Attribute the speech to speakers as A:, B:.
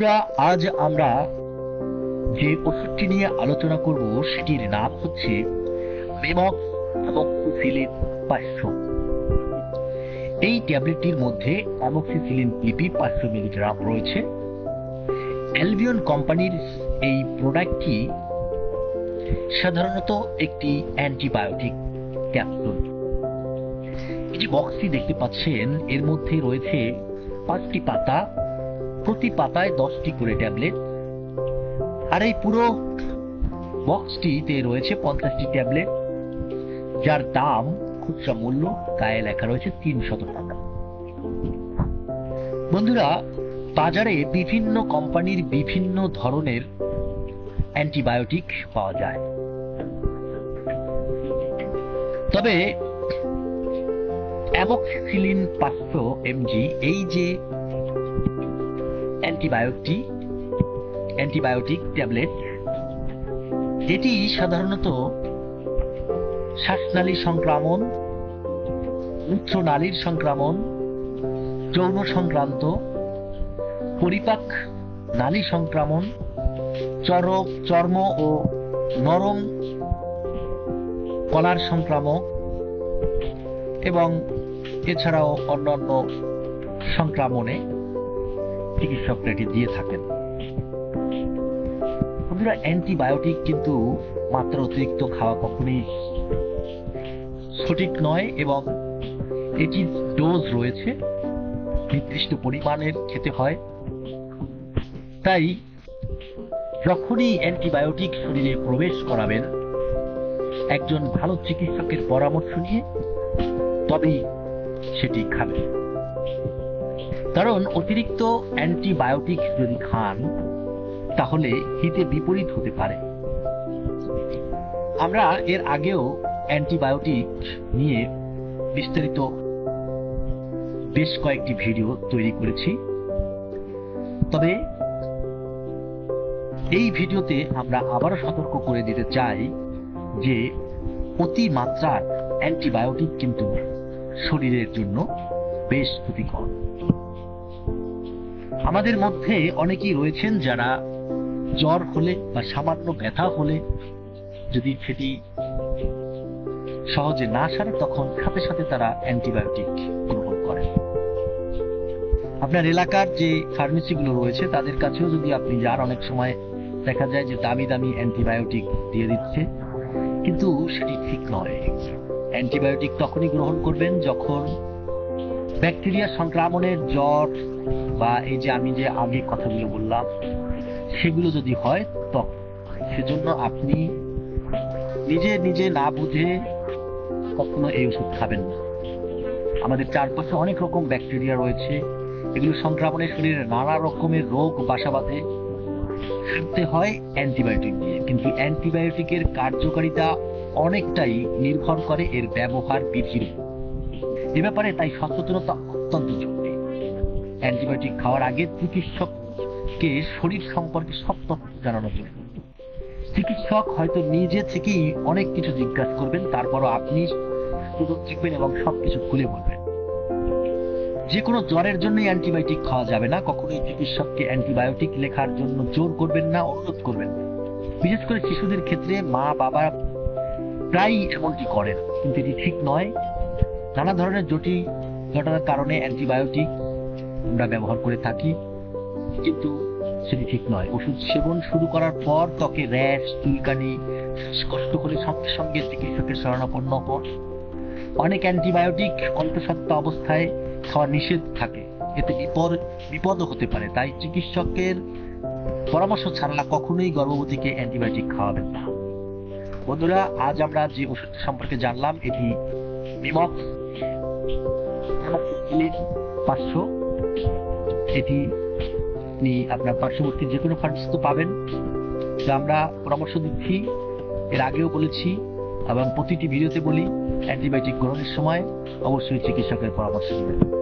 A: বন্ধুরা আজ আমরা যে ওষুধটি নিয়ে আলোচনা করব, সেটির নাম হচ্ছে মেমক্স অ্যামক্সিসিলিন পাঁচশো এই ট্যাবলেটটির মধ্যে অ্যামক্সিসিলিন লিপি পাঁচশো মিলিগ্রাম রয়েছে। অ্যালবিয়ন কোম্পানির এই প্রোডাক্টটি সাধারণত একটি অ্যান্টিবায়োটিক ক্যাপসুল। এই যে বক্সটি দেখতে পাচ্ছেন, এর মধ্যে রয়েছে পাঁচটি পাতা প্রতি পাতায় দশটি করে ট্যাবলেট। আর এই পুরো বক্সটিতে রয়েছে পঞ্চাশটি ট্যাবলেট, যার দাম খুচরা মূল্য গায়ে লেখা রয়েছে তিনশত টাকা। বন্ধুরা, বাজারে বিভিন্ন কোম্পানির বিভিন্ন ধরনের অ্যান্টিবায়োটিক পাওয়া যায়। তবে অ্যামক্সিসিলিন পাঁচশো এমজি, এই যে অ্যান্টিবায়োটিক অ্যান্টিবায়োটিক ট্যাবলেট এটি সাধারণত শ্বাসনালী সংক্রমণ মূত্রনালীর সংক্রমণ, যৌন সংক্রান্ত, পরিপাক নালী সংক্রমণ চরক চর্ম ও নরম কলার সংক্রামক এবং এছাড়াও অন্যান্য সংক্রমণে চিকিৎসকরা এটি দিয়ে থাকেন। বন্ধুরা অ্যান্টিবায়োটিক কিন্তু মাত্রা অতিরিক্ত খাওয়া কখনোই সঠিক নয় এবং এটির ডোজ রয়েছে, নির্দিষ্ট পরিমাণের খেতে হয়। তাই যখনই অ্যান্টিবায়োটিক শরীরে প্রবেশ করাবেন, একজন ভালো চিকিৎসকের পরামর্শ নিয়ে তবেই সেটি খাবেন। কারণ অতিরিক্ত অ্যান্টিবায়োটিক যদি খান, তাহলে হিতে বিপরীত হতে পারে। আমরা এর আগেও অ্যান্টিবায়োটিক নিয়ে বিস্তারিত বেশ কয়েকটি ভিডিও তৈরি করেছি। তবে এই ভিডিওতে আমরা আবারও সতর্ক করে দিতে চাই যে অতি মাত্রার অ্যান্টিবায়োটিক কিন্তু শরীরের জন্য বেশ ক্ষতিকর। আমাদের মধ্যে অনেকেই রয়েছেন যারা জ্বর হলে বা সামান্য ব্যথা হলে যদি সেটি সহজে না সারে, তখন সাথে সাথে তারা অ্যান্টিবায়োটিক গ্রহণ করেন। আপনার এলাকার যে ফার্মেসিগুলো রয়েছে, তাদের কাছেও যদি আপনি যান, অনেক সময় দেখা যায় যে দামি দামি অ্যান্টিবায়োটিক দিয়ে দিচ্ছে। কিন্তু সেটি ঠিক নয়। অ্যান্টিবায়োটিক তখনই গ্রহণ করবেন যখন ব্যাকটেরিয়া সংক্রমণের জ্বর বা এই যে আমি যে আগে কথাগুলো বললাম, সেগুলো যদি হয় তখন সেজন্য আপনি নিজে নিজে না বুঝে কখনো এই ওষুধ খাবেন না। আমাদের চারপাশে অনেক রকম ব্যাকটেরিয়া রয়েছে, এগুলো সংক্রমণে শরীরে নানা রকমের রোগ বাসা বাঁধে খাটতে হয় অ্যান্টিবায়োটিক দিয়ে। কিন্তু অ্যান্টিবায়োটিকের কার্যকারিতা অনেকটাই নির্ভর করে এর ব্যবহার বিধির এ ব্যাপারে তাই সচেতনতা অত্যন্ত জরুরি। অ্যান্টিবায়োটিক খাওয়ার আগে চিকিৎসককে শরীর সম্পর্কে সব তথ্য জানানো জরুরি চিকিৎসক হয়তো নিজে থেকেই অনেক কিছু জিজ্ঞাসা করবেন, তারপরও আপনি সুযোগ এবং সবকিছু খুলে বলবেন। যে কোনো জ্বরের জন্যই অ্যান্টিবায়োটিক খাওয়া যাবে না, কখনোই চিকিৎসককে অ্যান্টিবায়োটিক লেখার জন্য জোর করবেন না, অনুরোধ করবেন বিশেষ করে শিশুদের ক্ষেত্রে মা, বাবা প্রায়ই এমনটি করেন, কিন্তু এটি ঠিক নয়। নানা ধরনের জটিল ঘটনার কারণে অ্যান্টিবায়োটিক আমরা ব্যবহার করে থাকি, কিন্তু সেটি ঠিক নয়। ওষুধ সেবন শুরু করার পর ত্বকে র্যাশ, চুলকানি, শ্বাসকষ্ট হলে সঙ্গে সঙ্গে চিকিৎসকের শরণাপন্ন হন। অনেক অ্যান্টিবায়োটিক অন্তঃসত্ত্বা অবস্থায় খাওয়া নিষেধ থাকে। এতে বিপদ, বিপদও হতে পারে। তাই চিকিৎসকের পরামর্শ ছাড়া কখনোই গর্ভবতীকে অ্যান্টিবায়োটিক খাওয়াবেন না। বন্ধুরা, আজ আমরা যে ওষুধ সম্পর্কে জানলাম, এটি মিমক্স পাঁচশো। এটি আপনি আপনার পার্শ্ববর্তী যে কোনো ফার্মেসিতে পাবেন। তো আমরা পরামর্শ দিচ্ছি, এর আগেও বলেছি এবং প্রতিটি ভিডিওতে বলি, অ্যান্টিবায়োটিক গ্রহণের সময় অবশ্যই চিকিৎসকের পরামর্শ নেবেন।